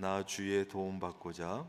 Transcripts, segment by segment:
나 주의 도움 받고자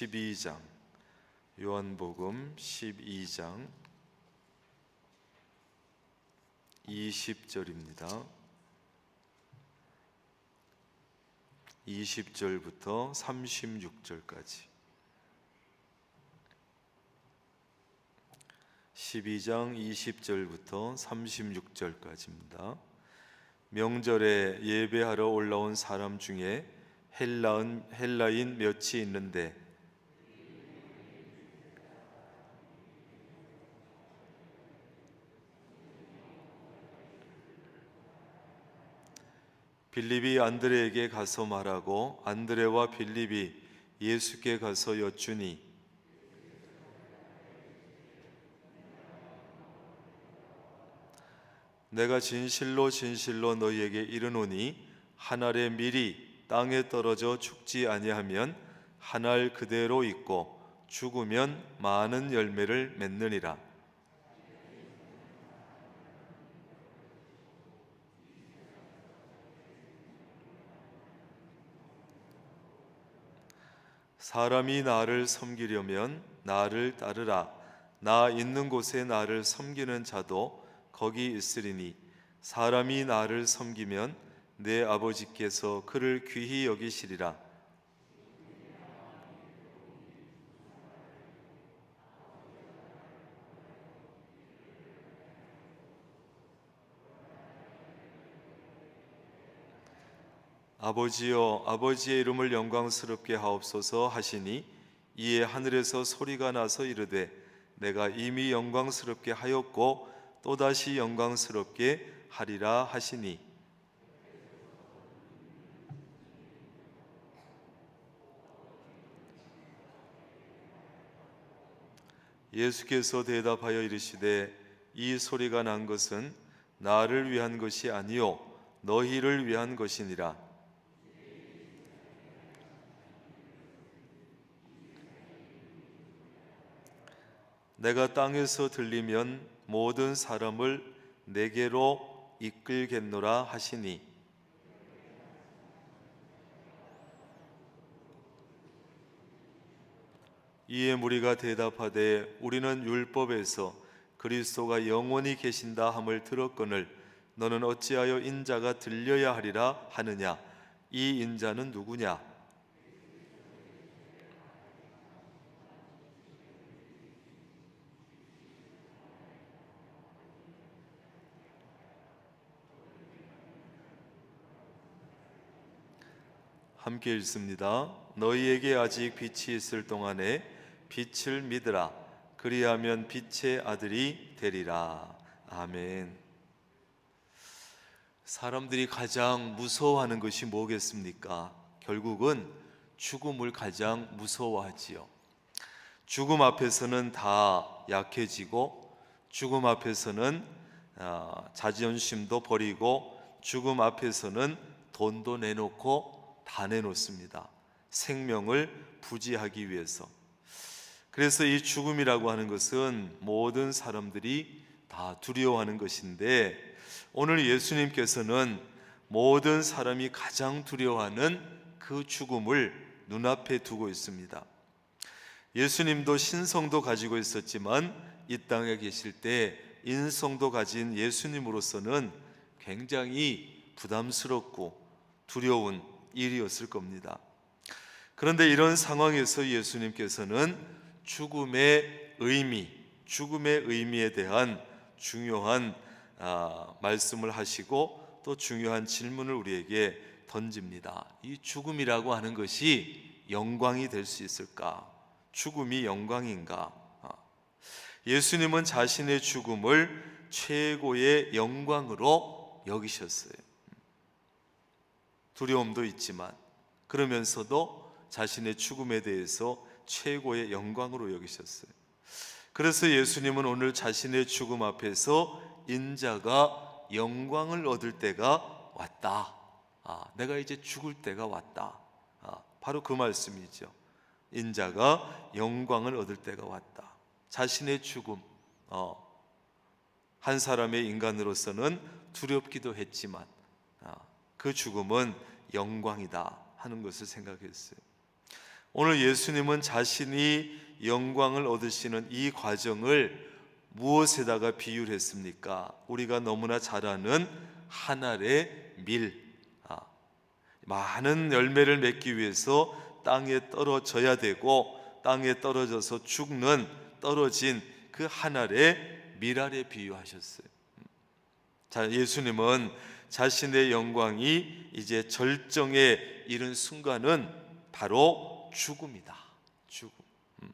12장 요한복음 12장 20절입니다. 20절부터 36절까지 12장 20절부터 36절까지입니다. 명절에 예배하러 올라온 사람 중에 헬라인, 몇이 있는데 빌립이 안드레에게 가서 말하고 안드레와 빌립이 예수께 가서 여쭈니. 내가 진실로 진실로 너희에게 이르노니 한 알의 밀이 땅에 떨어져 죽지 아니하면 한 알 그대로 있고 죽으면 많은 열매를 맺느니라 사람이 나를 섬기려면 나를 따르라. 나 있는 곳에 나를 섬기는 자도 거기 있으리니 사람이 나를 섬기면 내 아버지께서 그를 귀히 여기시리라. 아버지여 아버지의 이름을 영광스럽게 하옵소서 하시니 이에 하늘에서 소리가 나서 이르되 내가 이미 영광스럽게 하였고 또다시 영광스럽게 하리라 하시니. 예수께서 대답하여 이르시되 이 소리가 난 것은 나를 위한 것이 아니요 너희를 위한 것이니라 내가 땅에서 들리면 모든 사람을 내게로 이끌겠노라 하시니. 이에 무리가 대답하되 우리는 율법에서 그리스도가 영원히 계신다 함을 들었거늘 너는 어찌하여 인자가 들려야 하리라 하느냐? 이 인자는 누구냐 함께 읽습니다. 너희에게 아직 빛이 있을 동안에 빛을 믿으라. 그리하면 빛의 아들이 되리라. 아멘. 사람들이 가장 무서워하는 것이 뭐겠습니까? 결국은 죽음을 가장 무서워하지요. 죽음 앞에서는 다 약해지고 죽음 앞에서는 아, 자존심도 버리고 죽음 앞에서는 돈도 내놓고 다 내놓습니다. 생명을 부지하기 위해서. 그래서 이 죽음이라고 하는 것은 모든 사람들이 다 두려워하는 것인데 오늘 예수님께서는 모든 사람이 가장 두려워하는 그 죽음을 눈앞에 두고 있습니다. 예수님도 신성도 가지고 있었지만 이 땅에 계실 때 인성도 가진 예수님으로서는 굉장히 부담스럽고 두려운 일이었을 겁니다. 그런데 이런 상황에서 예수님께서는 죽음의 의미, 죽음의 의미에 대한 중요한 아, 말씀을 하시고 또 중요한 질문을 우리에게 던집니다. 이 죽음이라고 하는 것이 영광이 될 수 있을까? 죽음이 영광인가? 아, 예수님은 자신의 죽음을 최고의 영광으로 여기셨어요. 두려움도 있지만 그러면서도 자신의 죽음에 대해서 최고의 영광으로 여기셨어요. 그래서 예수님은 오늘 자신의 죽음 앞에서 인자가 영광을 얻을 때가 왔다. 아, 내가 이제 죽을 때가 왔다. 아, 바로 그 말씀이죠. 인자가 영광을 얻을 때가 왔다. 자신의 죽음, 어, 한 사람의 인간으로서는 두렵기도 했지만 아, 그 죽음은 영광이다 하는 것을 생각했어요. 오늘 예수님은 자신이 영광을 얻으시는 이 과정을 무엇에다가 비유를 했습니까? 우리가 너무나 잘 아는 한 알의 밀. 아, 많은 열매를 맺기 위해서 땅에 떨어져야 되고 땅에 떨어져서 죽는 떨어진 그 한 알의 밀알에 비유하셨어요. 자, 예수님은 자신의 영광이 이제 절정에 이른 순간은 바로 죽음이다. 죽음. 음.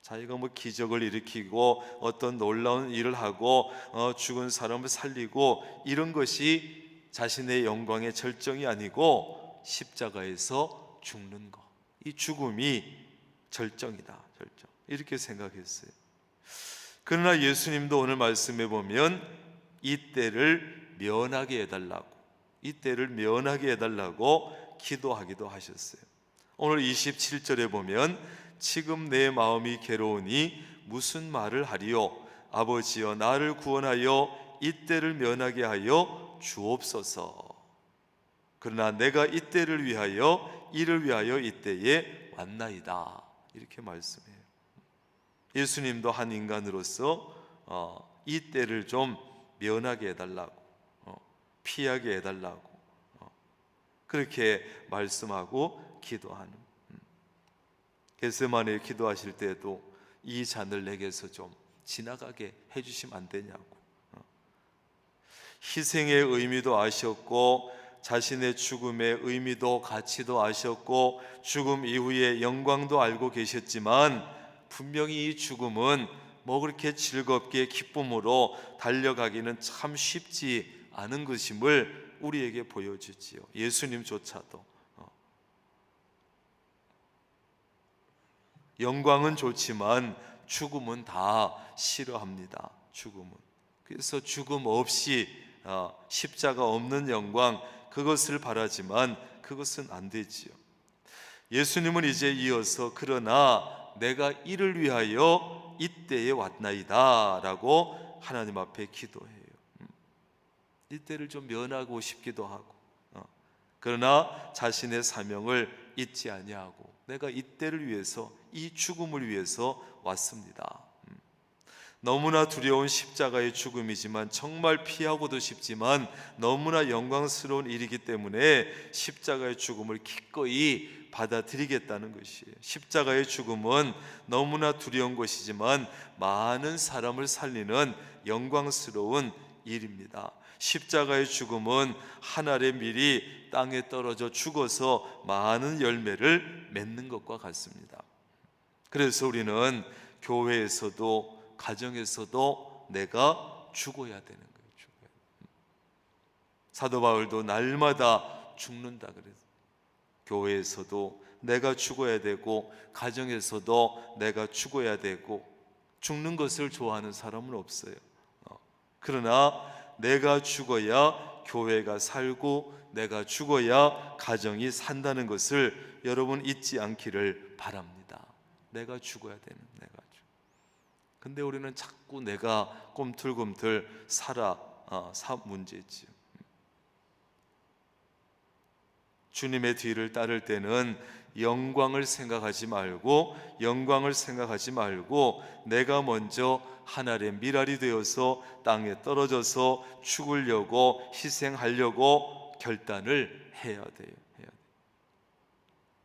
자기가 뭐 기적을 일으키고 어떤 놀라운 일을 하고 어, 죽은 사람을 살리고 이런 것이 자신의 영광의 절정이 아니고 십자가에서 죽는 것. 이 죽음이 절정이다. 절정. 이렇게 생각했어요. 그러나 예수님도 오늘 말씀해 보면 이 때를 면하게 해달라고 이 때를 면하게 해달라고 기도하기도 하셨어요. 오늘 27절에 보면 지금 내 마음이 괴로우니 무슨 말을 하리요 아버지여 나를 구원하여 이 때를 면하게 하여 주옵소서. 그러나 내가 이 때를 위하여 이를 위하여 이 때에 왔나이다. 이렇게 말씀해요. 예수님도 한 인간으로서 어, 이 때를 좀 면하게 해달라고 어, 피하게 해달라고 어, 그렇게 말씀하고 기도하는 음. 게세마네 기도하실 때도 이 잔을 내게서 좀 지나가게 해주시면 안 되냐고 어. 희생의 의미도 아셨고 자신의 죽음의 의미도 가치도 아셨고 죽음 이후의 영광도 알고 계셨지만 분명히 이 죽음은 뭐 그렇게 즐겁게 기쁨으로 달려가기는 참 쉽지 않은 것임을 우리에게 보여주지요. 예수님조차도 어. 영광은 좋지만 죽음은 다 싫어합니다. 죽음은 그래서 죽음 없이 어, 십자가 없는 영광 그것을 바라지만 그것은 안 되지요. 예수님은 이제 이어서 그러나 내가 이를 위하여 이때에 왔나이다라고 하나님 앞에 기도해요. 음. 이때를 좀 면하고 싶기도 하고 어. 그러나 자신의 사명을 잊지 아니하고 내가 이때를 위해서 이 죽음을 위해서 왔습니다. 너무나 두려운 십자가의 죽음이지만 정말 피하고도 싶지만 너무나 영광스러운 일이기 때문에 십자가의 죽음을 기꺼이 받아들이겠다는 것이에요. 십자가의 죽음은 너무나 두려운 것이지만 많은 사람을 살리는 영광스러운 일입니다. 십자가의 죽음은 하늘의 밀이 땅에 떨어져 죽어서 많은 열매를 맺는 것과 같습니다. 그래서 우리는 교회에서도 가정에서도 내가 죽어야 되는 거예요. 죽어야. 사도 바울도 날마다 죽는다 그래서 교회에서도 내가 죽어야 되고 가정에서도 내가 죽어야 되고 죽는 것을 좋아하는 사람은 없어요. 어. 그러나 내가 죽어야 교회가 살고 내가 죽어야 가정이 산다는 것을 여러분 잊지 않기를 바랍니다. 내가 죽어야 되는 내가. 근데 우리는 자꾸 내가 꿈틀꿈틀 살아 어, 사 문제지요. 주님의 뒤를 따를 때는 영광을 생각하지 말고 영광을 생각하지 말고 내가 먼저 하늘의 미랄이 되어서 땅에 떨어져서 죽으려고 희생하려고 결단을 해야 돼요. 해야.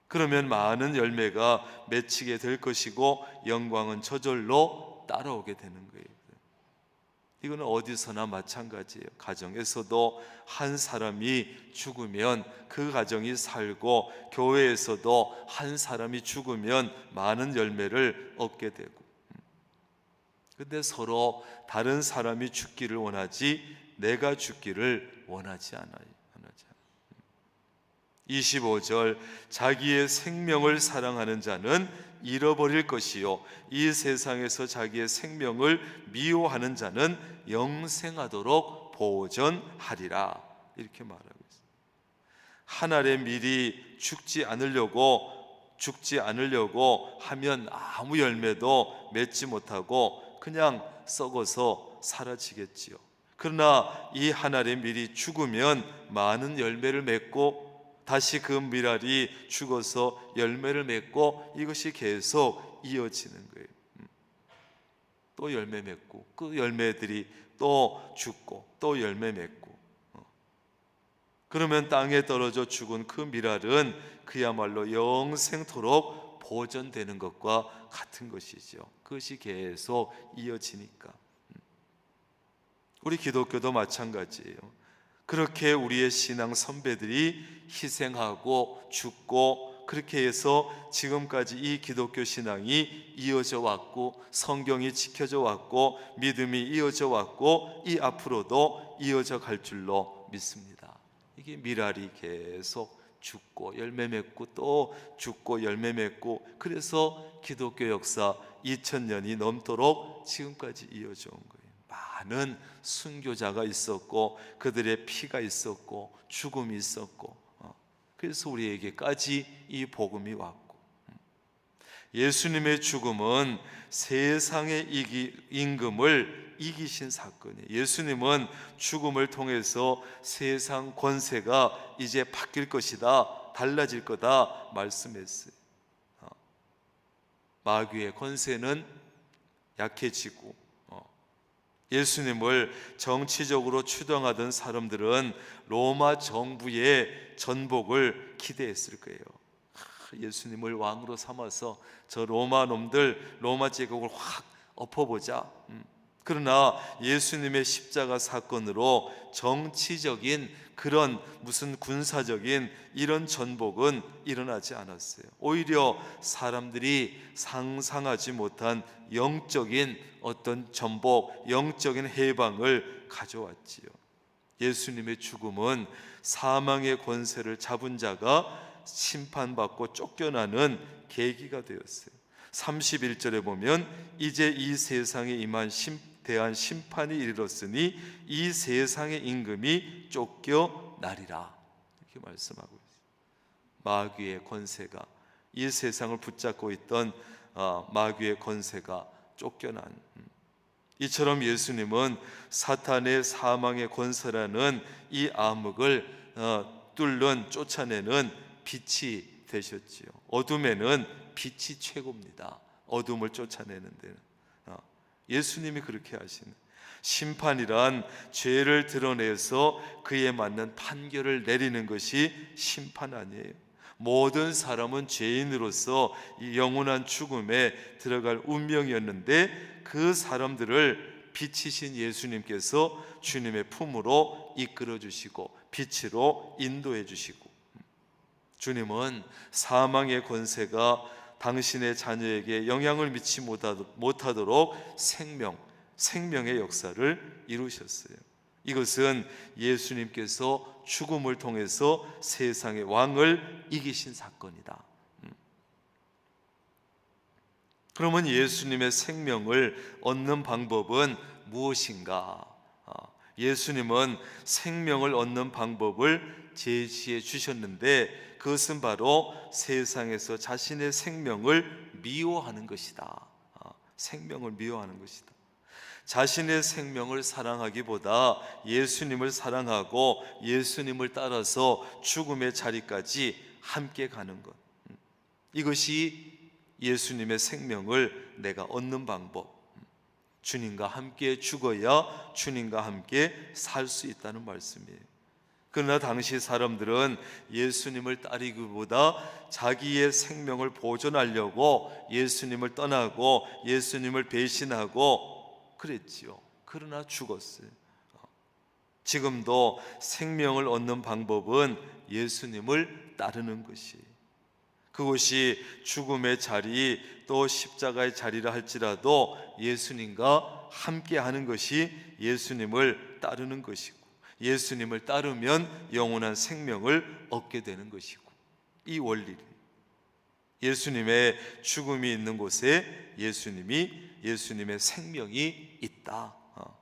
그러면 많은 열매가 맺히게 될 것이고 영광은 저절로 따라오게 되는 거예요. 이거는 어디서나 마찬가지예요. 가정에서도 한 사람이 죽으면 그 가정이 살고 교회에서도 한 사람이 죽으면 많은 열매를 얻게 되고. 근데 서로 다른 사람이 죽기를 원하지 내가 죽기를 원하지 않아요. 25절 자기의 생명을 사랑하는 자는 잃어버릴 것이요 이 세상에서 자기의 생명을 미워하는 자는 영생하도록 보존하리라 이렇게 말하고 있습니다. 하늘의 밀이 죽지 않으려고 죽지 않으려고 하면 아무 열매도 맺지 못하고 그냥 썩어서 사라지겠지요. 그러나 이 하늘의 밀이 죽으면 많은 열매를 맺고 다시 그 미랄이 죽어서 열매를 맺고 이것이 계속 이어지는 거예요. 음. 또 열매 맺고 그 열매들이 또 죽고 또 열매 맺고 어. 그러면 땅에 떨어져 죽은 그 미랄은 그야말로 영생토록 보존되는 것과 같은 것이죠. 그것이 계속 이어지니까. 음. 우리 기독교도 마찬가지예요. 그렇게 우리의 신앙 선배들이 희생하고 죽고 그렇게 해서 지금까지 이 기독교 신앙이 이어져 왔고 성경이 지켜져 왔고 믿음이 이어져 왔고 이 앞으로도 이어져 갈 줄로 믿습니다. 이게 미랄이 계속 죽고 열매 맺고 또 죽고 열매 맺고 그래서 기독교 역사 2000년이 넘도록 지금까지 이어져 온 거예요. 많은 순교자가 있었고 그들의 피가 있었고 죽음이 있었고 어, 그래서 우리에게까지 이 복음이 왔고 음. 예수님의 죽음은 세상의 이기, 임금을 이기신 사건이에요. 예수님은 죽음을 통해서 세상 권세가 이제 바뀔 것이다, 달라질 거다 말씀했어요. 어. 마귀의 권세는 약해지고 어. 예수님을 정치적으로 추동하던 사람들은 로마 정부의 전복을 기대했을 거예요. 하, 예수님을 왕으로 삼아서 저 로마 놈들 로마 제국을 확 엎어보자. 음. 그러나 예수님의 십자가 사건으로 정치적인 그런 무슨 군사적인 이런 전복은 일어나지 않았어요. 오히려 사람들이 상상하지 못한 영적인 어떤 전복, 영적인 해방을 가져왔지요. 예수님의 죽음은 사망의 권세를 잡은 자가 심판받고 쫓겨나는 계기가 되었어요. 31절에 보면 이제 이 세상에 임한 심, 대한 심판이 이르렀으니 이 세상의 임금이 쫓겨나리라 이렇게 말씀하고 있어요. 마귀의 권세가 이 세상을 붙잡고 있던 어, 마귀의 권세가 쫓겨난 음. 이처럼 예수님은 사탄의 사망의 권세라는 이 암흑을 어, 뚫는 쫓아내는 빛이 되셨지요. 어둠에는 빛이 최고입니다. 어둠을 쫓아내는 데는 어, 예수님이 그렇게 하시는 심판이란 죄를 드러내서 그에 맞는 판결을 내리는 것이 심판 아니에요. 모든 사람은 죄인으로서 이 영원한 죽음에 들어갈 운명이었는데 그 사람들을 빛이신 예수님께서 주님의 품으로 이끌어 주시고 빛으로 인도해 주시고 주님은 사망의 권세가 당신의 자녀에게 영향을 미치 못하도록 생명, 생명의 역사를 이루셨어요. 이것은 예수님께서 죽음을 통해서 세상의 왕을 이기신 사건이다. 음. 그러면 예수님의 생명을 얻는 방법은 무엇인가? 아, 예수님은 생명을 얻는 방법을 제시해 주셨는데 그것은 바로 세상에서 자신의 생명을 미워하는 것이다. 아, 생명을 미워하는 것이다. 자신의 생명을 사랑하기보다 예수님을 사랑하고 예수님을 따라서 죽음의 자리까지 함께 가는 것. 이것이 예수님의 생명을 내가 얻는 방법. 주님과 함께 죽어야 주님과 함께 살 수 있다는 말씀이에요. 그러나 당시 사람들은 예수님을 따르기보다 자기의 생명을 보존하려고 예수님을 떠나고 예수님을 배신하고 그랬지요. 그러나 죽었어요. 지금도 생명을 얻는 방법은 예수님을 따르는 것이. 그것이 죽음의 자리 또 십자가의 자리라 할지라도 예수님과 함께 하는 것이 예수님을 따르는 것이고 예수님을 따르면 영원한 생명을 얻게 되는 것이고 이 원리를 예수님의 죽음이 있는 곳에 예수님이 예수님의 생명이 있다. 어.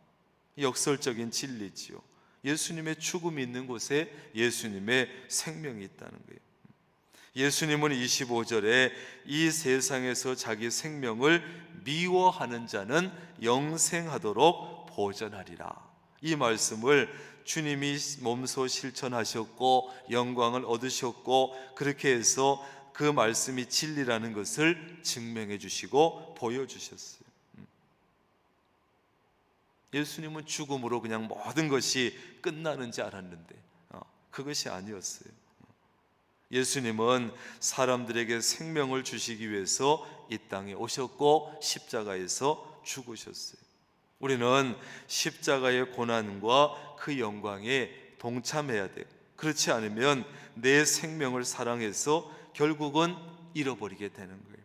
역설적인 진리지요. 예수님의 죽음이 있는 곳에 예수님의 생명이 있다는 거예요. 예수님은 25절에 이 세상에서 자기 생명을 미워하는 자는 영생하도록 보전하리라. 이 말씀을 주님이 몸소 실천하셨고 영광을 얻으셨고 그렇게 해서 그 말씀이 진리라는 것을 증명해 주시고 보여 주셨어요. 음. 예수님은 죽음으로 그냥 모든 것이 끝나는 줄 알았는데 어, 그것이 아니었어요. 예수님은 사람들에게 생명을 주시기 위해서 이 땅에 오셨고 십자가에서 죽으셨어요. 우리는 십자가의 고난과 그 영광에 동참해야 돼요. 그렇지 않으면 내 생명을 사랑해서 결국은 잃어버리게 되는 거예요.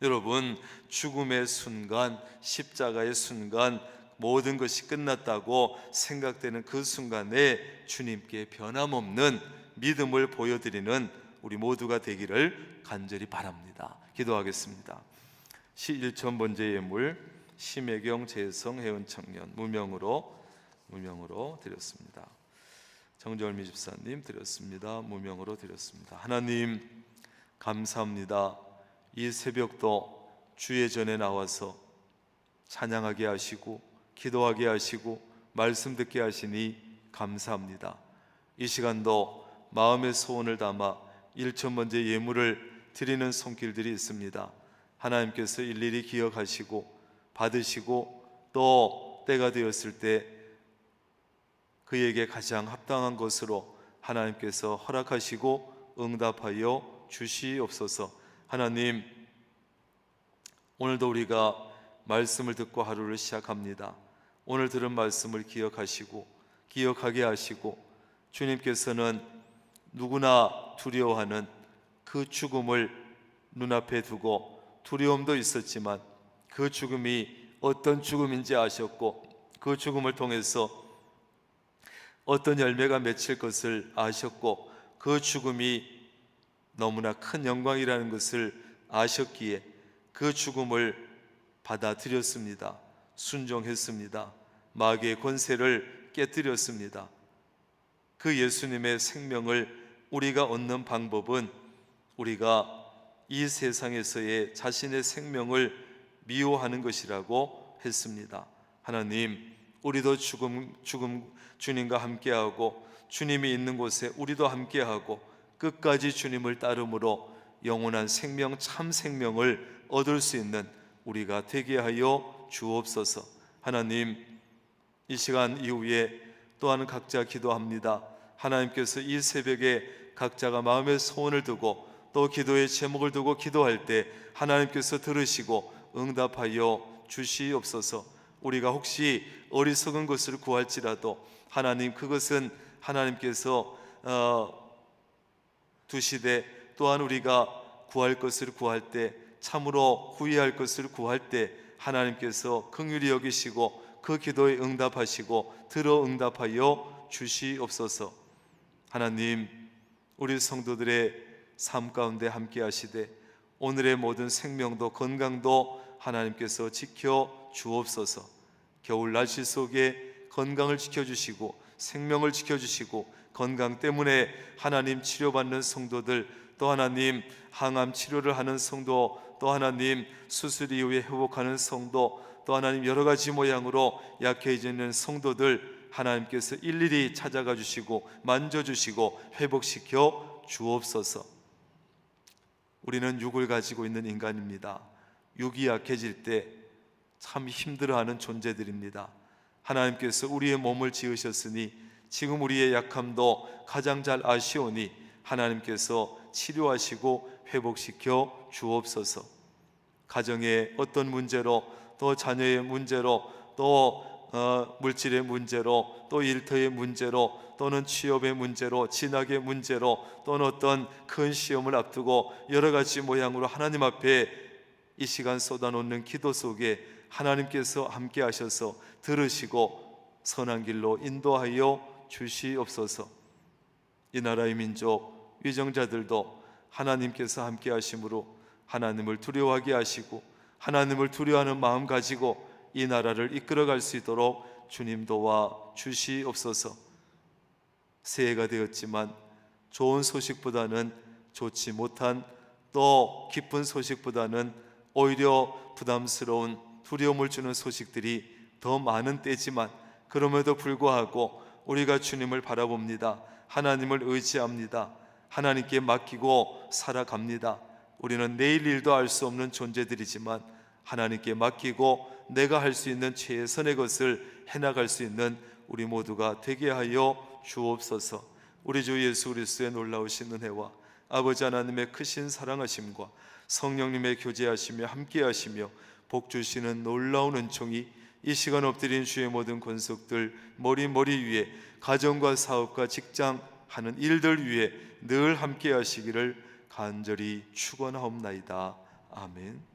여러분, 죽음의 순간, 십자가의 순간, 모든 것이 끝났다고 생각되는 그 순간에 주님께 변함없는 믿음을 보여드리는 우리 모두가 되기를 간절히 바랍니다. 기도하겠습니다. 시 1천 번째 예물 심혜경 재성 해운 청년 무명으로 무명으로 드렸습니다. 정절미 집사님 드렸습니다. 무명으로 드렸습니다. 하나님 감사합니다. 이 새벽도 주의 전에 나와서 찬양하게 하시고 기도하게 하시고 말씀 듣게 하시니 감사합니다. 이 시간도 마음의 소원을 담아 일천 번째 예물을 드리는 손길들이 있습니다. 하나님께서 일일이 기억하시고 받으시고 또 때가 되었을 때 그에게 가장 합당한 것으로 하나님께서 허락하시고 응답하여 주시옵소서. 하나님 오늘도 우리가 말씀을 듣고 하루를 시작합니다. 오늘 들은 말씀을 기억하시고 기억하게 하시고 주님께서는 누구나 두려워하는 그 죽음을 눈앞에 두고 두려움도 있었지만 그 죽음이 어떤 죽음인지 아셨고 그 죽음을 통해서 어떤 열매가 맺힐 것을 아셨고 그 죽음이 너무나 큰 영광이라는 것을 아셨기에 그 죽음을 받아들였습니다. 순종했습니다. 마귀의 권세를 깨뜨렸습니다. 그 예수님의 생명을 우리가 얻는 방법은 우리가 이 세상에서의 자신의 생명을 미워하는 것이라고 했습니다. 하나님, 우리도 죽음 죽음 주님과 함께하고 주님이 있는 곳에 우리도 함께하고 끝까지 주님을 따름으로 영원한 생명 참 생명을 얻을 수 있는 우리가 되게 하여 주옵소서. 하나님, 이 시간 이후에 또한 각자 기도합니다. 하나님께서 이 새벽에 각자가 마음의 소원을 두고 또 기도의 제목을 두고 기도할 때 하나님께서 들으시고 응답하여 주시옵소서. 우리가 혹시 어리석은 것을 구할지라도 하나님 그것은 하나님께서 어, 두시되 또한 우리가 구할 것을 구할 때 참으로 후회할 것을 구할 때 하나님께서 긍휼히 여기시고 그 기도에 응답하시고 들어 응답하여 주시옵소서. 하나님 우리 성도들의 삶 가운데 함께 하시되 오늘의 모든 생명도 건강도 하나님께서 지켜 주옵소서. 겨울 날씨 속에 건강을 지켜 주시고 생명을 지켜 주시고 건강 때문에 하나님 치료받는 성도들 또 하나님 항암 치료를 하는 성도 또 하나님 수술 이후에 회복하는 성도 또 하나님 여러 가지 모양으로 약해지는 성도들 하나님께서 일일이 찾아가 주시고 만져 주시고 회복시켜 주옵소서. 우리는 육을 가지고 있는 인간입니다. 육이 약해질 때 참 힘들어하는 존재들입니다. 하나님께서 우리의 몸을 지으셨으니 지금 우리의 약함도 가장 잘 아시오니 하나님께서 치료하시고 회복시켜 주옵소서. 가정의 어떤 문제로 또 자녀의 문제로 또 어, 물질의 문제로 또 일터의 문제로 또는 취업의 문제로 진학의 문제로 또는 어떤 큰 시험을 앞두고 여러 가지 모양으로 하나님 앞에 이 시간 쏟아놓는 기도 속에 하나님께서 함께 하셔서 들으시고 선한 길로 인도하여 주시옵소서. 이 나라의 민족 위정자들도 하나님께서 함께 하심으로 하나님을 두려워하게 하시고 하나님을 두려워하는 마음 가지고 이 나라를 이끌어갈 수 있도록 주님 도와 주시옵소서. 새해가 되었지만 좋은 소식보다는 좋지 못한 또 기쁜 소식보다는 오히려 부담스러운 두려움을 주는 소식들이 더 많은 때지만 그럼에도 불구하고 우리가 주님을 바라봅니다. 하나님을 의지합니다. 하나님께 맡기고 살아갑니다. 우리는 내일 일도 알 수 없는 존재들이지만 하나님께 맡기고 내가 할 수 있는 최선의 것을 해나갈 수 있는 우리 모두가 되게 하여 주옵소서. 우리 주 예수 그리스도의 놀라우신 은혜와 아버지 하나님의 크신 사랑하심과 성령님의 교제하시며 함께하시며 복 주시는 놀라운 은총이 이 시간 엎드린 주의 모든 권속들 머리 머리 위에 가정과 사업과 직장 하는 일들 위에 늘 함께하시기를 간절히 축원하옵나이다. 아멘.